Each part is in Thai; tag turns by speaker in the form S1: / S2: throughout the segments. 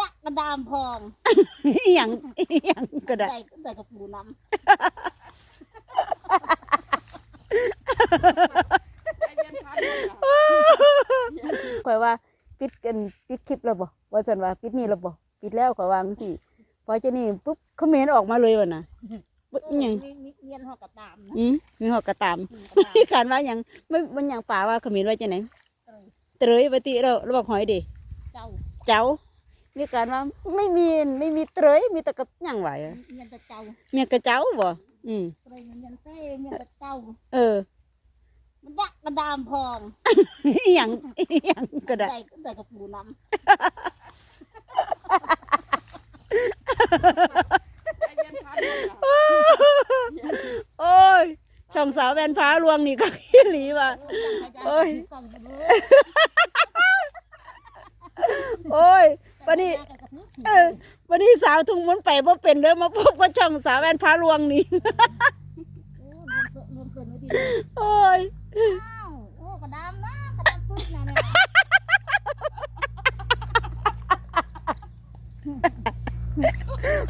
S1: ดักกระดามพอง
S2: อหย่างอหย่างก็ได้
S1: ได้ได้กับปูน้
S2: ข่อยว่าปิดกันปิดคลิปแล้วบ่ว่าซั่นว่าปิดนี่แล้วบ่ปิดแล้วข่อยวาจังซี่พอเจะนี่ปุ๊บคอมเมนต์ออกมาเลยว่ะนะำบ่อิหยัง
S1: มีมีเมียนหอกกระตามนะ
S2: อืมมีฮอกกระตาม
S1: อืมกระตาม
S2: การว่าหยังไม่มันหยังป่าว่าคอมเมนต์ว่าจังได๋
S1: เอ้ย
S2: เตรยปฏิเราเราบอกหอยดิ
S1: เจ้า
S2: เจ้า มีการว่าไม่มีไม่มีเตรยมีแต่กระหยังไหวอะ
S1: เมียนแต่เจ้า
S2: เมียกระเจ้าบ่อืม
S1: เตยเมียนเต้เมียนแต่เจ้า
S2: เออ
S1: มันดักกระดามพอง
S2: อหย่างอหย่างก็ได้
S1: ได้ได้กับปูน้
S2: โอ้ยช่องสาวแวนฟ้าลวงนี่ก็ขี้หลีว่ะำโอ้ย
S1: กล่องเลย
S2: โอ้ย วันนี้ เออ วันนี้สาวทุ่งมนต์ไปบ่เป็นเด้อมาพบว่าช่องสาวแวนฟ้าลวงนี่
S1: โอ้รวมเกินรวมเกินไว้ดี
S2: โอ้ย
S1: อ้าวโอ้กระดามนะกระดามปึ๊กนะเนี่ย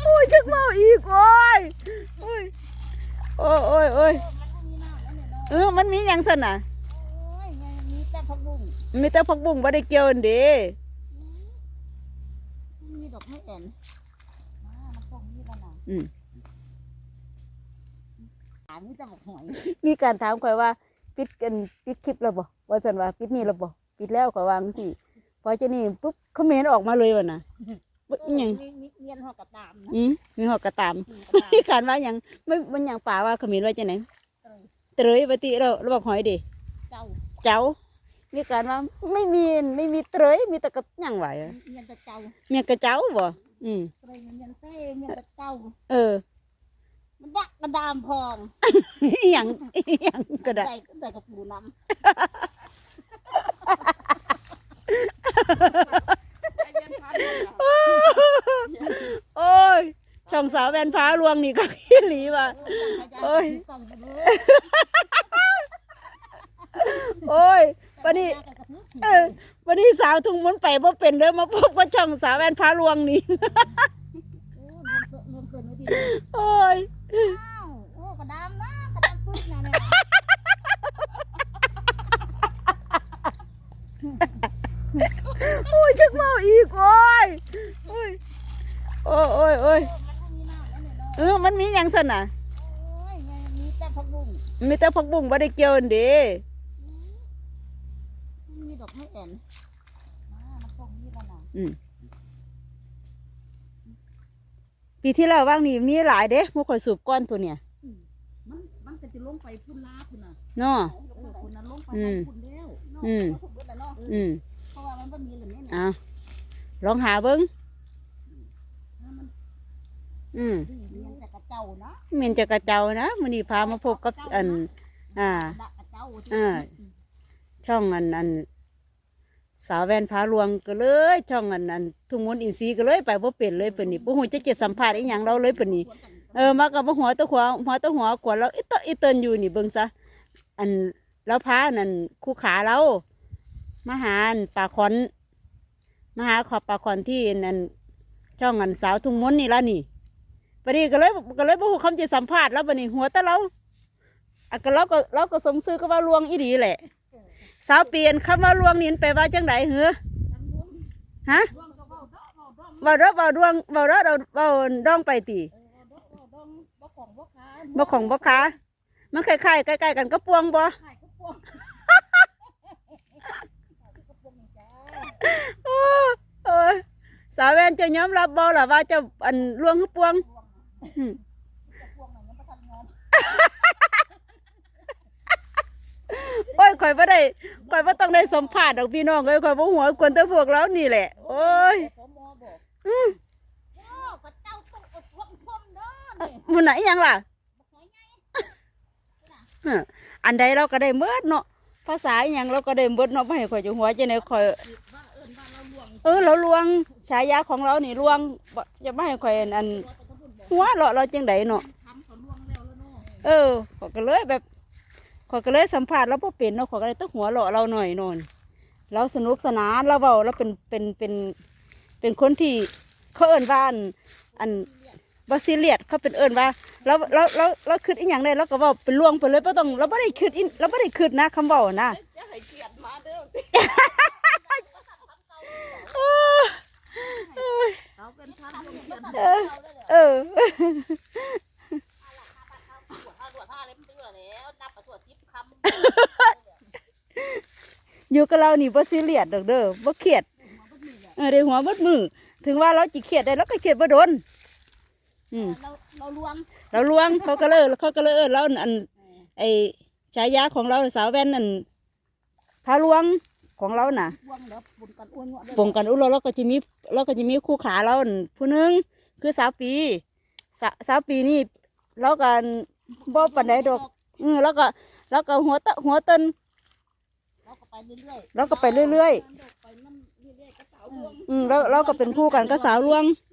S2: โอ้ยชักเมาอีกโอ้ยโอ้ยโอ้ยโอ้ยโอ้ย
S1: มันก็มีน้ำแล้วเนี่ยเนาะ
S2: เออมันมีหยังซั่นน่ะ
S1: โอ้ยแม่มีแต่ผักบุ้ง
S2: มีแต่ผักบุ้งบ่ได้เกี่ยวอันเด้
S1: มี ดอกไม้แอนมามันต้องมีแล้วนะ
S2: อืม
S1: หามีแต่บอกหอย
S2: มีการถามข่อยว่า ปิดกันปิดคลิปแล้วบ่ว่าซั่นว่าปิดนี่แล้วบ่ปิดแล้วข่อยวาจังซี่พอเจะนี่ปุ๊บคอมเมนต์ออกมาเลยว่ะนะบ่อิหยัง
S1: มีมีเมียนหอกกระตามนะ
S2: อืมมีฮอกกระตาม
S1: อืมกระตาม
S2: มีการว่าหยังไม่มันหยังป่าว่าคอมเมนต์ว่าจังได๋
S1: เอ้ย
S2: เตรยปฏิเราเราบอกหอยดิ
S1: เจ้า
S2: เจ้า มีการว่าไม่มีไม่มีเตรยมีแต่กระหยังไหวอะ
S1: เมียนแต่เจ้า
S2: เมียกระเจ้าบ่อืม
S1: เตยเมียนเต้เมียนแต่เจ้า
S2: เออ
S1: มันดักกระดามพอง
S2: อหยังอหยังก็ได้
S1: ได้ได้กับปูน้
S2: โอ้ยช่องสาวแวนฟ้าลวงนี่ก็ขี้หลีว่ะำโอ้ย
S1: กล่องเลย
S2: โอ้ย วันนี้ เออวันนี้สาวทุ่งมนต์ไปบ่เป็นเด้อมาพบว่าช่องสาวแวนฟ้าลวงนี่
S1: โอ้รวมเกินรวมเกินไว้ดี
S2: โอ้ย
S1: อ้าวโอ้กระดามนะกระดามปึ๊กนะเนี่ย
S2: โอ้ยชักเมาอีกโอ้ยโอ้ยโอ้ยโอ้ยโอ้ย
S1: โอ้มันก็มีน้ำแล้วเนี่ยเนาะ
S2: เออมันมีหยังซั่นน่ะ
S1: โอ้ยแม่มีแต่ผักบุ้ง
S2: มีแต่ผักบุ้งบ่ได้เกี่ยวอันเด้
S1: มี ดอกไม้แอนมามันต้องมีแล้วนะ
S2: อืมปีที่แล้วว่างนี่มีหลายเด้บ่ค่อยสูบก้อนตัวเนี่ย
S1: มันมันก็จะลงไปพุ่นลาพุ่นน่ะ
S2: เนาะ
S1: เออพุ่นนั้นลงไป
S2: อืม
S1: พุ่นแล้วเนาะ
S2: อืม
S1: เอาพุ่นเบิดแล้วเนาะ
S2: อืม
S1: เพราะว่ามันบ่มีแล้วเนี่ยนะ
S2: เอาลองหาเบิ่ง
S1: มัน
S2: อืม
S1: ดื้อเลี้ยงแต่กระเจ้านะ
S2: เมียนจะกระเจ้านะมื้อนี้พามาพบกับอัน อ่า
S1: ดักกระเจ้าที่
S2: อ่าช่องอันอัน สาวแวนพาลวงก็เลยช่องอันอันทุ่งมนต์อินทรีย์ก็เลยไปบ่เป็นเลยเพิ่นนี่บ่ฮู้จะเจ็ดสัมภาษณ์อีหยังเราเลยเพิ่นนี่เออมากับหัวตะหัวหัวตะหัวขวดเราอีเตอีเตินอยู่นี่เบิ่งซะอันแล้วพานั่นคู่ขาเรามาหาอันปลาขอนมาหาขอบปลาขอนที่นั่นช่องอันสาวทุ่งมนต์นี่ละนี่ปนี้ก็เลยก็เลยบ่ฮู้คำจะสัมภาษณ์แล้วบัดนี้หัวแตะเราอะก็เราก็เราก็สมซื้อก็ว่าลวงอีดีแหละ สาวเปลี่ยนคำว่าลวงนี่มันแปลว่าจังไดเหรอฮะเบาเด้อเบาดวงเบาเด้อเราเบาดองไปติ
S1: บ่ของบ่ค้า
S2: บ่ของบ่ค้ามันคล้ายๆใกล้ๆกันก็ปวงบ่
S1: ขาวง
S2: โอ้โอ้ยสาวแวนจะยอมรับบ่ล่ะว่าจะอันลวงคือปวงอืม
S1: พวงน่ะยังบ่ทันงอม
S2: โอ้ย ข่อยบ่ได้ข่อยบ่ต้องได้สัมภาษณ์ดอกพี่น้องเอ้ยข่อยบ่หัวกวนแต่พวกเรานี่แหละ โอ้ย
S1: ขอมอบอก
S2: อืม
S1: โอ้พระเจ้าต้องอดทนทนเด้อนี่
S2: มื้อไหนยังล่ะ
S1: บ่ขอยไง
S2: ฮะอันใดเราก็ได้เมิดเนาะภาษาอีหยังเราก็ได้เมิดเนาะบ่ให้ข่อยจะหัวจังได๋ข่อย
S1: ว่าเอิ้นว่าเราหลวง
S2: เออเราลวงฉายาของเรานี่ลวงบ่จะบ่ให้ข่อยอัน
S1: ตัวตะบุญบอก
S2: หัวเราะเราจังไดเนาะ
S1: ทำเขาหลวงแล้วแล้วเนาะ
S2: เออขอยก็เลยแบบ ขอยก็เลยสัมภาษณ์เราพอเป็นเนาะขอยก็เลยต้องหัวเราะเราหน่อยนอนเราสนุกสนานเราเบาเราเป็นเป็นเป็นเป็นคนที่เขาเอิ้นว่าอันอันบ่ซีเรียสเขาเป็นเอิ้นว่าเราเราเราเราคิดอีหยังได้เราก็เว้าเป็นลวงไปเลยบ่ต้องเราบ่ได้คิดอิเราบ่ได้คิดนะคำเว้านะ
S3: จะให้เกียรติมาเด้อ
S2: เออ
S1: นับไปตรวจทิพคำ
S2: อยู่กับเรานี่บ่ซีเรียสดอกเด้อบ่เครียดเออได้หัวเบดมือ ถึงว่าเราจิเครียดได้เราก็เครียดบ่โดนอืม
S1: เราเราลวง
S2: เราลวงเขาก็เลยเขาก็เลยเออเราอัน ไอฉายาของเราสาวแว่นนั่นพาลวงของเราน่ะ
S1: ลวงแล้วบุญกันอ้วนเงาะ
S2: ปงกันอุเราเราก็จะมีเราก็จะมีคู่ขาเรานั่นผู้หนึงคือสาวปีสาสาวปีนี่เรากันบ่ปานใดดอก อือแล้วก็แล้วก็หัวตะหัวเต้น
S1: เราก็ไปเรื่อย
S2: เราก็ไปเรื่อย
S3: ไปน้ำเรื่อยๆก็สาวรวง
S2: ๆอืมแล้วเราก็เป็นคู่กันกับสาวลวง
S1: ๆ